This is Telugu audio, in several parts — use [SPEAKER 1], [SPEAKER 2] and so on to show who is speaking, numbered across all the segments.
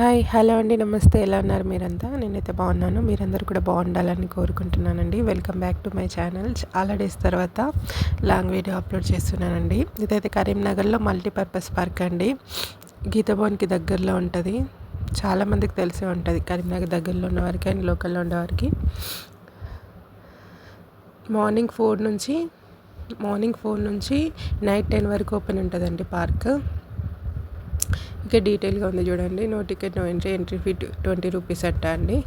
[SPEAKER 1] హాయ్ హలో అండి నమస్తే. ఎలా ఉన్నారు మీరంతా? నేనైతే బాగున్నాను. మీరందరూ కూడా బాగుండాలని కోరుకుంటున్నానండి. Welcome back to my channel చాలా డేస్ తర్వాత లాంగ్ వీడియో అప్లోడ్ చేస్తున్నానండి. ఇదైతే కరీంనగర్లో మల్టీపర్పస్ పార్క్ అండి. గీతభవన్కి దగ్గరలో ఉంటుంది. చాలామందికి తెలిసే ఉంటుంది. కరీంనగర్ దగ్గరలో ఉన్న వారికి అండ్ లోకల్లో ఉన్నవారికి మార్నింగ్ ఫోర్ నుంచి మార్నింగ్ ఫోర్ నుంచి నైట్ టెన్ వరకు ఓపెన్ ఉంటుందండి పార్క్ ఇక డీటెయిల్గా ఉంది చూడండి. No ticket no entry. Entry fee twenty rupees అట్ట అండి.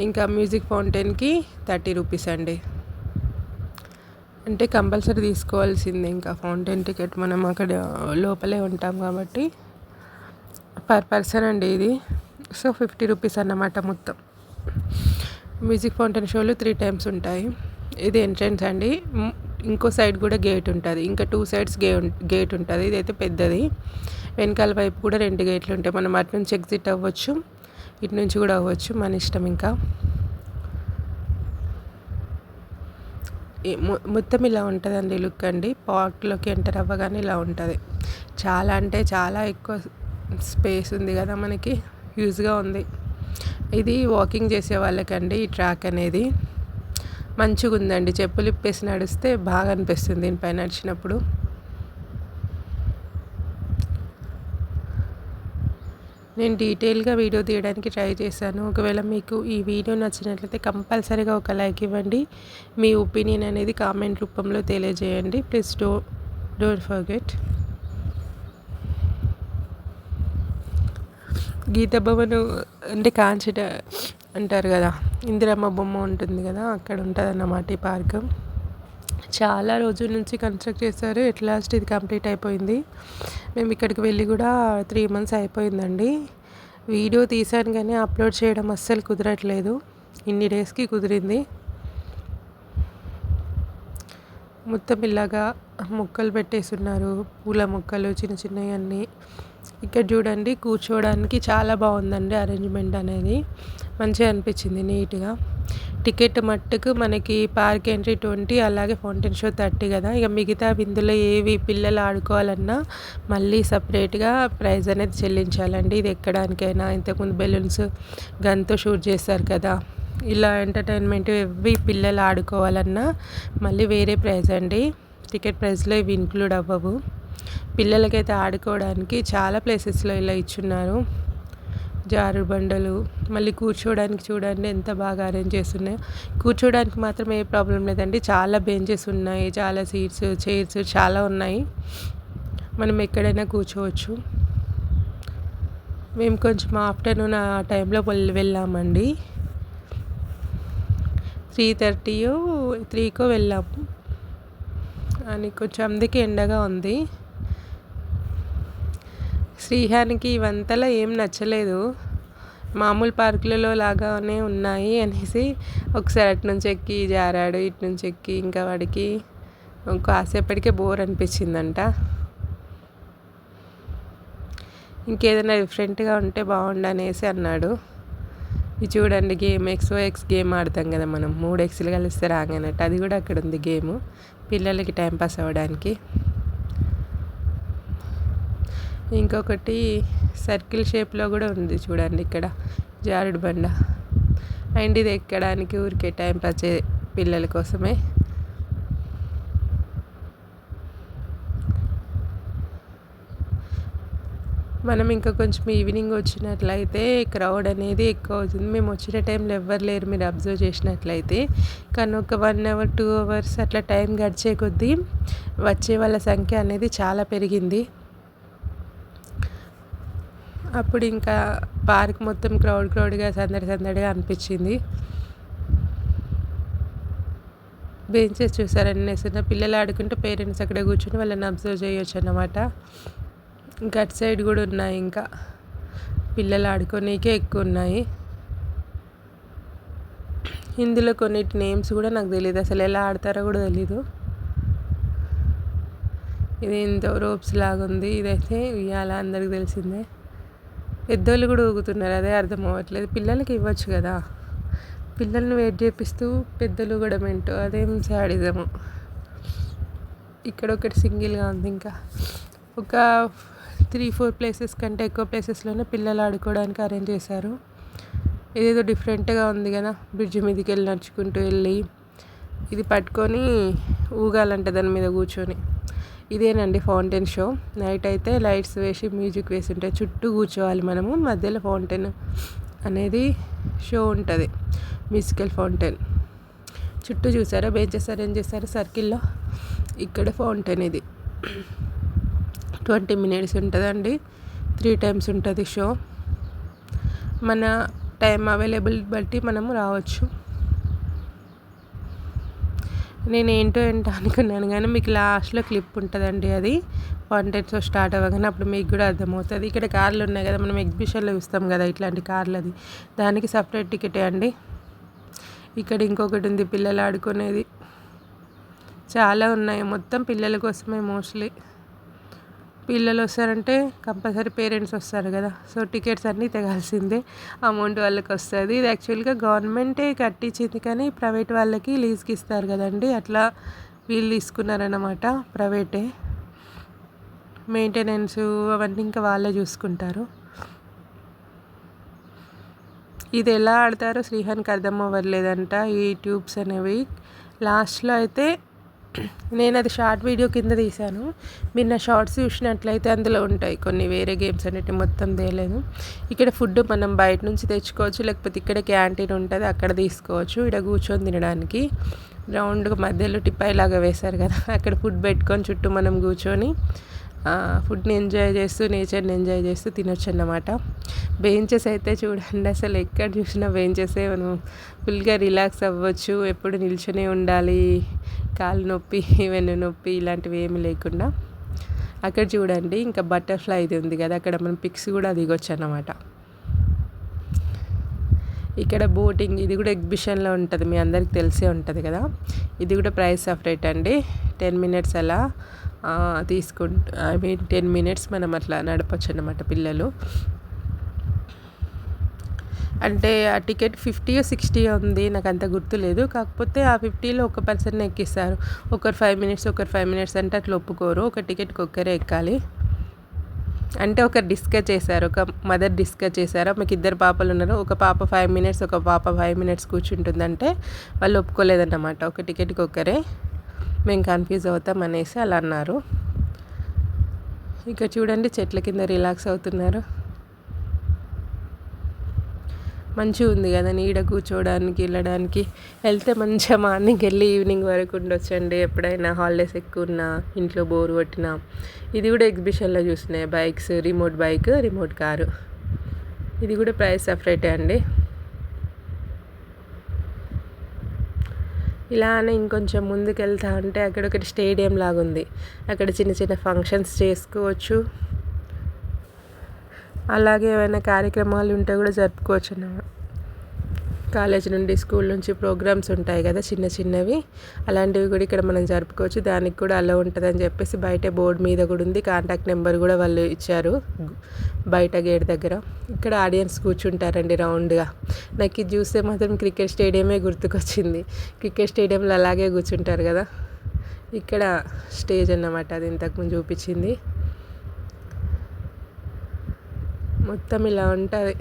[SPEAKER 1] ఇంకా మ్యూజిక్ ఫౌంటైన్కి థర్టీ రూపీస్ అండి. అంటే కంపల్సరీ తీసుకోవాల్సిందే ఇంకా ఫౌంటైన్ టికెట్. మనం అక్కడ లోపలే ఉంటాం కాబట్టి పర్ పర్సన్ అండి ఇది. సో ఫిఫ్టీ రూపీస్ అన్నమాట మొత్తం. మ్యూజిక్ ఫౌంటైన్ షోలు త్రీ టైమ్స్ ఉంటాయి. ఇది ఎంట్రన్స్ అండి. ఇంకో సైడ్ కూడా గేట్ ఉంటుంది. ఇంకా టూ సైడ్స్ గే గేట్ ఉంటుంది. ఇదైతే పెద్దది. వెనకాల వైపు కూడా రెండు గేట్లు ఉంటాయి. మనం అటు నుంచి ఎగ్జిట్ అవ్వచ్చు ఇటు నుంచి కూడా అవ్వచ్చు మన ఇష్టం ఇంకా. మొత్తం ఇలా ఉంటుందండి లుక్ అండి. పార్క్లోకి ఎంటర్ అవ్వగానే ఇలా ఉంటుంది. చాలా అంటే చాలా ఎక్కువ స్పేస్ ఉంది కదా మనకి. యూజ్గా ఉంది. ఇది వాకింగ్ చేసే వాళ్ళకండి ఈ ట్రాక్ అనేది. మంచిగా ఉందండి చెప్పులు ఇప్పేసి నడిస్తే బాగా అనిపిస్తుంది దీనిపై నడిచినప్పుడు. నేను డీటెయిల్గా వీడియో తీయడానికి ట్రై చేశాను. ఒకవేళ మీకు ఈ వీడియో నచ్చినట్లయితే కంపల్సరీగా ఒక లైక్ ఇవ్వండి. మీ ఒపీనియన్ అనేది కామెంట్ రూపంలో తెలియజేయండి. Please do don't forget. Geetha Bhavan అంటే కాంచట అంటారు కదా ఇందిరమ్మ బొమ్మ ఉంటుంది కదా అక్కడ ఉంటుంది అన్నమాట ఈ పార్క్. చాలా రోజుల నుంచి కన్స్ట్రక్ట్ చేశారు ఎట్ లాస్ట్ ఇది కంప్లీట్ అయిపోయింది. మేము ఇక్కడికి వెళ్ళి కూడా త్రీ మంత్స్ అయిపోయిందండి. వీడియో తీసాను కానీ అప్లోడ్ చేయడం అస్సలు కుదరట్లేదు. ఇన్ని డేస్కి కుదిరింది. మొత్తం ఇలాగా మొక్కలు పెట్టేస్తున్నారు పూల మొక్కలు చిన్న చిన్నవి అన్నీ ఇక్కడ చూడండి కూర్చోవడానికి చాలా బాగుందండి అరేంజ్మెంట్ అనేది. మంచిగా అనిపించింది నీట్గా. టికెట్ మట్టుకు మనకి పార్క్ ఎంట్రీ ట్వంటీ అలాగే ఫౌంటైన్ షో థర్టీ కదా. ఇక మిగతా విందులో ఏవి పిల్లలు ఆడుకోవాలన్నా మళ్ళీ సపరేట్గా ప్రైజ్ అనేది చెల్లించాలండి. ఇది ఎక్కడానికైనా. ఇంతకుముందు బెలూన్స్ గన్తో షూట్ చేస్తారు కదా. ఇలా ఎంటర్టైన్మెంట్ ఇవి పిల్లలు ఆడుకోవాలన్నా మళ్ళీ వేరే ప్రైజ్ అండి. టికెట్ ప్రైస్లో ఇవి ఇంక్లూడ్ అవ్వవు. పిల్లలకైతే ఆడుకోవడానికి చాలా ప్లేసెస్లో ఇలా ఇచ్చున్నారు. జారు బండలు మళ్ళీ కూర్చోవడానికి చూడండి ఎంత బాగా అరేంజ్ చేస్తున్నాయో. కూర్చోవడానికి మాత్రం ఏ ప్రాబ్లం లేదండి. చాలా బెంచెస్ ఉన్నాయి చాలా సీట్స్ చైర్స్ చాలా ఉన్నాయి. మనం ఎక్కడైనా కూర్చోవచ్చు. మేము కొంచెం ఆఫ్టర్నూన్ ఆ టైంలో వెళ్ళామండి. త్రీ థర్టీయో త్రీకో వెళ్ళాము. అని కొంచెం అందుకే ఎండగా ఉంది. శ్రీహానికి ఇవంతలా ఏం నచ్చలేదు. మామూలు పార్కులలో లాగానే ఉన్నాయి అనేసి ఒకసారి అటు నుంచి ఎక్కి జారాడు ఇటు నుంచి ఎక్కి ఇంకా వాడికి కాసేపటికే బోర్ అనిపించిందంట. ఇంకేదైనా డిఫరెంట్గా ఉంటే బాగుండు అనేసి అన్నాడు. ఇది చూడండి గేమ్ ఎక్స్ ఎక్స్ గేమ్ ఆడతాం కదా మనం. మూడు ఎక్స్లు కలిస్తే రాగానట్టు. అది కూడా అక్కడ ఉంది గేమ్. పిల్లలకి టైంపాస్ అవ్వడానికి. ఇంకొకటి సర్కిల్ షేప్లో కూడా ఉంది చూడండి ఇక్కడ జారుడు బండ. అండ్ ఇది ఎక్కడానికి ఊరికే టైం పాస్ పిల్లల కోసమే. మనం ఇంకా కొంచెం ఈవినింగ్ వచ్చినట్లయితే క్రౌడ్ అనేది ఎక్కువ అవుతుంది. మేము వచ్చిన టైంలో ఎవ్వరు లేరు మీరు అబ్జర్వ్ చేసినట్లయితే. కానీ ఒక వన్ అవర్ టూ అవర్స్ అట్లా టైం గడిచే కొద్దీ వచ్చే వాళ్ళ సంఖ్య అనేది చాలా పెరిగింది. అప్పుడు ఇంకా పార్క్ మొత్తం క్రౌడ్ క్రౌడ్గా సందడి సందడిగా అనిపించింది. బెంచెస్ చూసారని అన్నీ పిల్లలు ఆడుకుంటే పేరెంట్స్ అక్కడ కూర్చొని వాళ్ళని అబ్జర్వ్ చేయొచ్చు అన్నమాట. ఇంకా సైడ్ కూడా ఉన్నాయి ఇంకా. పిల్లలు ఆడుకోనీకే ఎక్కువ ఉన్నాయి. ఇందులో కొన్నిటి నేమ్స్ కూడా నాకు తెలియదు అసలు ఎలా ఆడతారో కూడా తెలీదు. ఇది ఎంతో రోప్స్ లాగా ఉంది ఇదైతే ఇవాళ అందరికి తెలిసిందే. పెద్దోళ్ళు కూడా ఊగుతున్నారు అదే అర్థం అవ్వట్లేదు. పిల్లలకి ఇవ్వచ్చు కదా. పిల్లల్ని వెయిట్ చేపిస్తూ పెద్దలు కూడా మెంటు అదేం శాడిజము ఇక్కడ ఒకటి సింగిల్గా ఉంది ఇంకా. ఒక త్రీ ఫోర్ ప్లేసెస్ కంటే ఎక్కువ ప్లేసెస్లోనే పిల్లలు ఆడుకోవడానికి అరేంజ్ చేశారు. ఇదేదో డిఫరెంట్గా ఉంది కదా బ్రిడ్జ్ మీదకి వెళ్ళి నడుచుకుంటూ వెళ్ళి ఇది పట్టుకొని ఊగాలంట దాని మీద కూర్చొని. ఇదేనండి ఫౌంటైన్ షో. నైట్ అయితే లైట్స్ వేసి మ్యూజిక్ వేసి ఉంటాయి చుట్టూ కూర్చోవాలి మనము. మధ్యలో ఫౌంటైన్ అనేది షో ఉంటుంది. Musical fountain. చుట్టూ చూసారా? బెంచెస్ అరేంజ్ చేశారు సర్కిల్లో. ఇక్కడ ఫౌంటైన్ ఇది. ట్వంటీ మినిట్స్ ఉంటుందండి. త్రీ టైమ్స్ ఉంటుంది షో. మన టైం అవైలబుల్ బట్టి మనము రావచ్చు. నేను ఏంటో ఏంటో అనుకున్నాను కానీ మీకు లాస్ట్లో క్లిప్ ఉంటుందండి అది. ఫౌంటైన్ స్టార్ట్ అవ్వగానే అప్పుడు మీకు కూడా అర్థమవుతుంది. ఇక్కడ కార్లు ఉన్నాయి కదా మనం ఎగ్జిబిషన్లో చూస్తాం కదా ఇట్లాంటి కార్లు అది దానికి సపరేట్ టికెటే అండి. ఇక్కడ ఇంకొకటి ఉంది పిల్లలు ఆడుకునేది. చాలా ఉన్నాయి మొత్తం పిల్లల కోసమే మోస్ట్లీ పిల్లలు వస్తారంటే కంపల్సరీ పేరెంట్స్ వస్తారు కదా. సో టికెట్స్ అన్నీ తెగాల్సిందే. అమౌంట్ వాళ్ళకి వస్తుంది. ఇది యాక్చువల్గా గవర్నమెంటే కట్టించింది కానీ ప్రైవేట్ వాళ్ళకి లీజ్కి ఇస్తారు కదండి. అట్లా వీళ్ళు తీసుకున్నారన్నమాట ప్రైవేటే. మెయింటెనెన్స్ అవన్నీ ఇంకా వాళ్ళే చూసుకుంటారు. ఇది ఎలా ఆడతారో శ్రీహాన్కి అర్థం అవ్వలేదంట ఈ ట్యూబ్స్ అనేవి. లాస్ట్లో అయితే నేను అది షార్ట్ వీడియో కింద తీశాను. మీరు నా షార్ట్స్ చూసినట్లయితే అందులో ఉంటాయి కొన్ని వేరే గేమ్స్ అనేవి మొత్తం తేలేదు. ఇక్కడ ఫుడ్ మనం బయట నుంచి తెచ్చుకోవచ్చు లేకపోతే ఇక్కడ క్యాంటీన్ ఉంటుంది అక్కడ తీసుకోవచ్చు ఇక్కడ కూర్చొని తినడానికి. రౌండ్గా మధ్యలో టిప్పాయి లాగా వేశారు కదా అక్కడ ఫుడ్ పెట్టుకొని చుట్టూ మనం కూర్చొని ఫుడ్ని ఎంజాయ్ చేస్తూ నేచర్ని ఎంజాయ్ చేస్తూ తినొచ్చు అన్నమాట బెంచెస్ అయితే చూడండి అసలు ఎక్కడ చూసినా బెంచెసే మనం ఫుల్గా రిలాక్స్ అవ్వచ్చు. ఎప్పుడు నిల్చునే ఉండాలి కాలు నొప్పి వెన్ను నొప్పి ఇలాంటివి ఏమి లేకుండా. అక్కడ చూడండి ఇంకా బటర్ఫ్లై ఇది ఉంది కదా అక్కడ మనం పిక్స్ కూడా దిగొచ్చు అన్నమాట ఇక్కడ బోటింగ్ ఇది కూడా ఎగ్జిబిషన్లో ఉంటుంది మీ అందరికి తెలిసే ఉంటుంది కదా. ఇది కూడా ప్రైస్ సపరేట్ అండి టెన్ మినిట్స్ అలా. తీసుకుంటు ఐ మీన్ టెన్ మినిట్స్ మనం అట్లా నడపచ్చు అన్నమాట పిల్లలు. అంటే ఆ టికెట్ ఫిఫ్టీ సిక్స్టీ ఉంది నాకు అంత గుర్తులేదు కాకపోతే ఆ ఫిఫ్టీలో ఒక పర్సన్ ఎక్కిస్తారు. ఒకరు ఫైవ్ మినిట్స్ ఒకరు ఫైవ్ మినిట్స్ అంటే అట్లా ఒప్పుకోరు. ఒక టికెట్కి ఒక్కరే ఎక్కాలి. అంటే ఒకరు డిస్కస్ చేశారు ఒక మదర్ డిస్కస్ చేశారు. మీకు ఇద్దరు పాపలు ఉన్నారు. ఒక పాప ఫైవ్ మినిట్స్ ఒక పాప ఫైవ్ మినిట్స్ కూర్చుంటుందంటే వాళ్ళు ఒప్పుకోలేదన్నమాట. ఒక టికెట్కి ఒక్కరే. మేము కన్ఫ్యూజ్ అవుతాం అనేసి అలా అన్నారు. ఇక చూడండి చెట్ల కింద రిలాక్స్ అవుతున్నారు. మంచిగా ఉంది కదా నీడ కూర్చోవడానికి వెళ్ళడానికి. వెళ్తే మంచిగా మార్నింగ్ వెళ్ళి ఈవినింగ్ వరకు ఉండొచ్చండి. ఎప్పుడైనా హాలిడేస్ ఎక్కువ ఉన్నా ఇంట్లో బోర్ కొట్టినా. ఇది కూడా ఎగ్జిబిషన్లో చూసినాయి. Bikes remote bike remote car. ఇది కూడా ప్రైస్ సపరేటే అండి. ఇలానే ఇంకొంచెం ముందుకు వెళ్తా ఉంటే అక్కడ ఒకటి స్టేడియం లాగా ఉంది అక్కడ చిన్న చిన్న ఫంక్షన్స్ చేసుకోవచ్చు. అలాగే ఏమైనా కార్యక్రమాలు ఉంటే కూడా జరుపుకోవచ్చు అన్నమాట కాలేజ్ నుండి స్కూల్ నుంచి ప్రోగ్రామ్స్ ఉంటాయి కదా చిన్న చిన్నవి. అలాంటివి కూడా ఇక్కడ మనం జరుపుకోవచ్చు. దానికి కూడా అలా ఉంటుందని చెప్పేసి బయట బోర్డు మీద కూడా ఉంది. కాంటాక్ట్ నెంబర్ కూడా వాళ్ళు ఇచ్చారు బయట గేట్ దగ్గర. ఇక్కడ ఆడియన్స్ కూర్చుంటారండి రౌండ్గా. నాకు ఇది చూస్తే మాత్రం క్రికెట్ స్టేడియమే గుర్తుకొచ్చింది. క్రికెట్ స్టేడియంలో అలాగే కూర్చుంటారు కదా. ఇక్కడ స్టేజ్ అన్నమాట అది ఇంతకుముందు చూపించింది. మొత్తం ఇలా ఉంటుంది.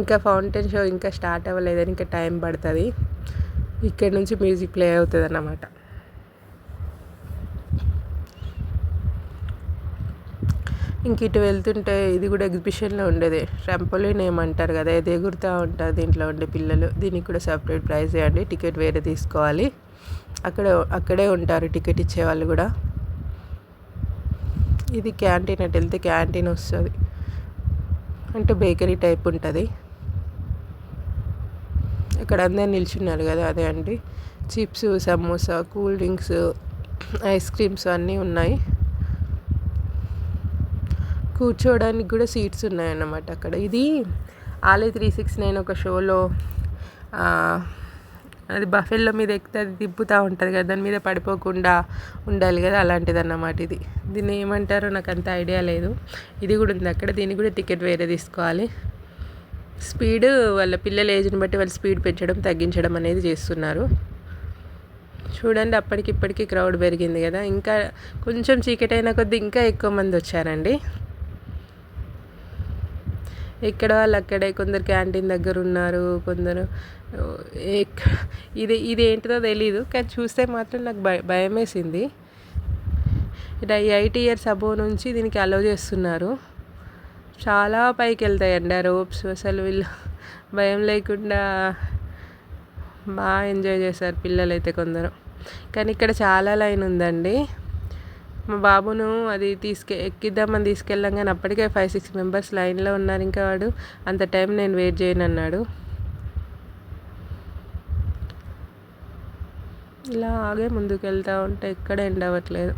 [SPEAKER 1] ఇంకా ఫౌంటైన్ షో ఇంకా స్టార్ట్ అవ్వలేదని ఇంకా టైం పడుతుంది. ఇక్కడ నుంచి మ్యూజిక్ ప్లే అవుతుంది అన్నమాట ఇంక ఇటు వెళ్తుంటే ఇది కూడా ఎగ్జిబిషన్లో ఉండేది. ట్రంపోలిన్ ఏమంటారు కదా ఇది ఎగురుతూ ఉంటుంది దీంట్లో ఉండే పిల్లలు. దీనికి కూడా సపరేట్ ప్రైస్ అండి టికెట్ వేరే తీసుకోవాలి. అక్కడ అక్కడే ఉంటారు టికెట్ ఇచ్చేవాళ్ళు కూడా. ఇది క్యాంటీన్ అటు వెళ్తే క్యాంటీన్ వస్తుంది. అంటే బేకరీ టైప్ ఉంటుంది. ఇక్కడ అందరు నిల్చున్నారు కదా అదే అండి. Chips samosa cool drinks ice creams అన్నీ ఉన్నాయి. కూర్చోవడానికి కూడా సీట్స్ ఉన్నాయన్నమాట అక్కడ. ఇది ఆలే త్రీ సిక్స్ నైన్ ఒక షోలో అది బఫెల్లో మీద ఎక్కితే అది తిప్పుతూ ఉంటుంది కదా దాని మీద పడిపోకుండా ఉండాలి కదా అలాంటిది అన్నమాట ఇది. దీన్ని ఏమంటారో నాకు అంత ఐడియా లేదు. ఇది కూడా ఉంది అక్కడ. దీన్ని కూడా టికెట్ వేరే తీసుకోవాలి. స్పీడ్ వాళ్ళ పిల్లల ఏజ్ని బట్టి వాళ్ళు స్పీడ్ పెంచడం తగ్గించడం అనేది చేస్తున్నారు. చూడండి అప్పటికి ఇప్పటికీ క్రౌడ్ పెరిగింది కదా. ఇంకా కొంచెం చీకటి అయిన కొద్దీ ఇంకా ఎక్కువ మంది వచ్చారండి. ఎక్కడ వాళ్ళు అక్కడే కొందరు క్యాంటీన్ దగ్గర ఉన్నారు కొందరు ఇది ఇది ఏంటిదో తెలీదు కానీ చూస్తే మాత్రం నాకు భయ భయం వేసింది ఇట్లా ఎయిట్ ఇయర్స్ అబో నుంచి దీనికి అలో చేస్తున్నారు. చాలా పైకి వెళ్తాయండి ఆ రోప్స్ అసలు వీళ్ళు భయం లేకుండా బాగా ఎంజాయ్ చేశారు పిల్లలు అయితే కొందరు. కానీ ఇక్కడ చాలా లైన్ ఉందండి. మా బాబును అది తీసుకె ఎక్కిద్దామని తీసుకెళ్ళాం కానీ అప్పటికే ఫైవ్ సిక్స్ మెంబర్స్ లైన్లో ఉన్నారు. ఇంకా వాడు అంత టైం నేను వెయిట్ చేయను అన్నాడు. ఇలా ఆగే ముందుకు వెళ్తూ ఉంటే ఎక్కడ ఎండ్ అవ్వట్లేదు.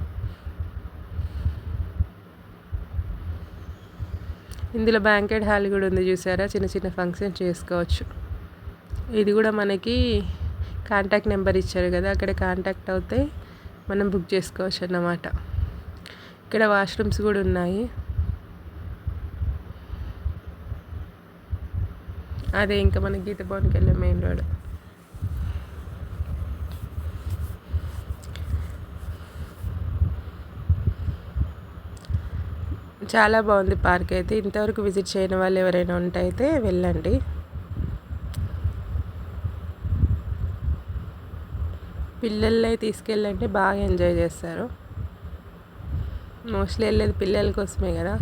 [SPEAKER 1] ఇందులో బ్యాంకెట్ హాల్ కూడా ఉంది చూసారా? చిన్న చిన్న ఫంక్షన్ చేసుకోవచ్చు. ఇది కూడా మనకి కాంటాక్ట్ నెంబర్ ఇచ్చారు కదా అక్కడ కాంటాక్ట్ అవుతే మనం బుక్ చేసుకోవచ్చు అన్నమాట. ఇక్కడ వాష్రూమ్స్ కూడా ఉన్నాయి. అదే ఇంకా మన గీత భవన్కి వెళ్ళే మెయిన్ రోడ్ చాలా బాగుంది పార్క్ అయితే. ఇంతవరకు విజిట్ చేయని వాళ్ళు ఎవరైనా ఉంటే అయితే వెళ్ళండి. పిల్లల్ని తీసుకెళ్ళంటే బాగా ఎంజాయ్ చేస్తారు. మోస్ట్లీ వెళ్ళేది పిల్లల కోసమే కదా.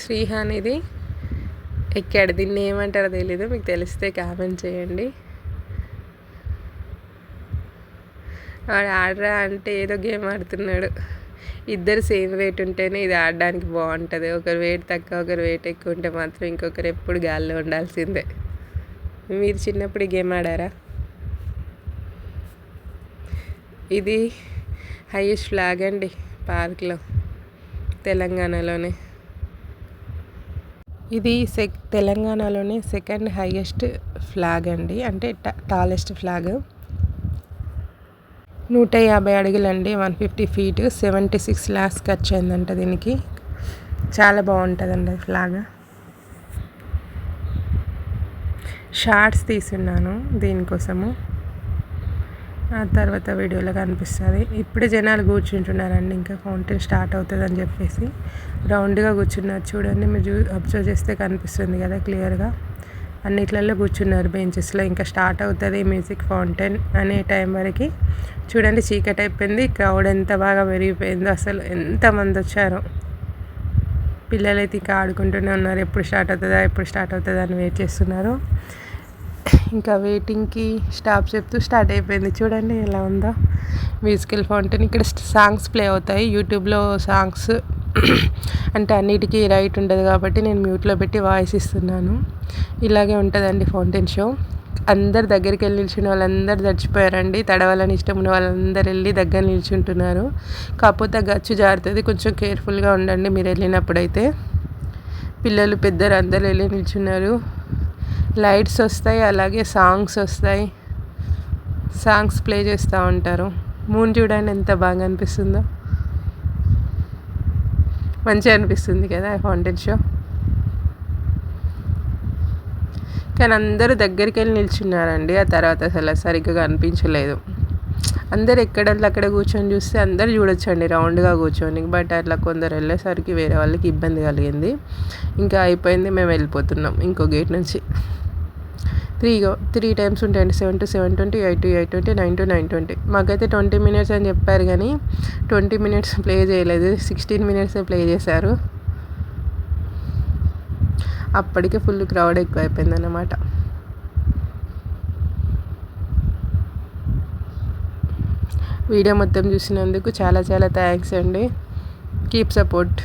[SPEAKER 1] శ్రీహానిది ఎక్కాడు. దీన్ని ఏమంటారో తెలీదు. మీకు తెలిస్తే కామెంట్ చేయండి. వాడు ఆడరా అంటే ఏదో గేమ్ ఆడుతున్నాడు. ఇద్దరు సేమ్ వెయిట్ ఉంటేనే ఇది ఆడడానికి బాగుంటుంది. ఒకరు వెయిట్ తక్కువ ఒకరు వెయిట్ ఎక్కువ ఉంటే మాత్రం ఇంకొకరు ఎప్పుడు గాల్లో ఉండాల్సిందే. మీరు చిన్నప్పుడు గేమ్ ఆడారా? ఇది హైయెస్ట్ ఫ్లాగ్ అండి పార్క్లో తెలంగాణలోనే. ఇది సెక్ తెలంగాణలోనే సెకండ్ హైయెస్ట్ ఫ్లాగ్ అండి. అంటే టాలెస్ట్ ఫ్లాగ్. నూట యాభై అడుగులండి one fifty feet seventy six lakhs ఖర్చు అయిందంట దీనికి. చాలా బాగుంటుందండి ఫ్లాగ్ షార్ట్స్ తీసున్నాను దీనికోసము. ఆ తర్వాత వీడియోలో కనిపిస్తుంది. ఇప్పుడే జనాలు కూర్చుంటున్నారండి ఇంకా ఫౌంటైన్ స్టార్ట్ అవుతుంది అని చెప్పేసి. రౌండ్గా కూర్చున్నారు చూడండి మీరు అబ్జర్వ్ చేస్తే కనిపిస్తుంది కదా క్లియర్గా. అన్నిట్లలో కూర్చున్నారు బెంచెస్లో. ఇంకా స్టార్ట్ అవుతుంది మ్యూజిక్ ఫౌంటైన్ అనే టైం వరకు. చూడండి చీకటి అయిపోయింది క్రౌడ్ ఎంత బాగా పెరిగిపోయిందో అసలు ఎంతమంది వచ్చారో. పిల్లలైతే ఇంకా ఆడుకుంటూనే ఉన్నారు ఎప్పుడు స్టార్ట్ అవుతుందా ఎప్పుడు స్టార్ట్ అవుతుందా అని వెయిట్ చేస్తున్నారు. ఇంకా వెయిటింగ్కి స్టాప్ చెప్తూ స్టార్ట్ అయిపోయింది. చూడండి ఎలా ఉందో. మ్యూజికల్ ఫౌంటైన్ ఇక్కడ సాంగ్స్ ప్లే అవుతాయి. యూట్యూబ్లో సాంగ్స్ అంటే అన్నిటికీ రైట్ ఉండదు కాబట్టి నేను మ్యూట్లో పెట్టి వాయిస్ ఇస్తున్నాను. ఇలాగే ఉంటుందండి ఫౌంటైన్ షో అందరు దగ్గరికి వెళ్ళి నిల్చున్న వాళ్ళందరూ చచ్చిపోయారండి. తడవాలని ఇష్టం ఉన్న వాళ్ళందరూ వెళ్ళి దగ్గర నిల్చుంటున్నారు. కాకపోతే గచ్చు జారుతుంది. కొంచెం కేర్ఫుల్గా ఉండండి మీరు వెళ్ళినప్పుడైతే. పిల్లలు పెద్దలు అందరూ వెళ్ళి నిల్చున్నారు. లైట్స్ వస్తాయి అలాగే సాంగ్స్ వస్తాయి. సాంగ్స్ ప్లే చేస్తూ ఉంటారు. మూన్ చూడండి ఎంత బాగా అనిపిస్తుందో. మంచిగా అనిపిస్తుంది కదా హాంటెడ్ షో కానీ అందరూ దగ్గరికి వెళ్ళి నిల్చున్నారండి. ఆ తర్వాత అసలు సరిగ్గా అనిపించలేదు. అందరు ఎక్కడంలో అక్కడ కూర్చొని చూస్తే అందరు చూడొచ్చండి రౌండ్గా కూర్చొని. బట్ అట్లా కొందరు వెళ్ళేసరికి వేరే వాళ్ళకి ఇబ్బంది కలిగింది. ఇంకా అయిపోయింది మేము వెళ్ళిపోతున్నాం ఇంకో గేట్ నుంచి. త్రీ త్రీ టైమ్స్ ఉంటాయండి. Seven to seven twenty eight to eight twenty nine to nine twenty. మాకైతే ట్వంటీ మినిట్స్ అని చెప్పారు కానీ ట్వంటీ మినిట్స్ ప్లే చేయలేదు. సిక్స్టీన్ మినిట్సే ప్లే చేశారు. అప్పటికే ఫుల్ క్రౌడ్ ఎక్కువ అయిపోయింది అన్నమాట వీడియో మొత్తం చూసినందుకు చాలా చాలా థ్యాంక్స్ అండి. Keep support.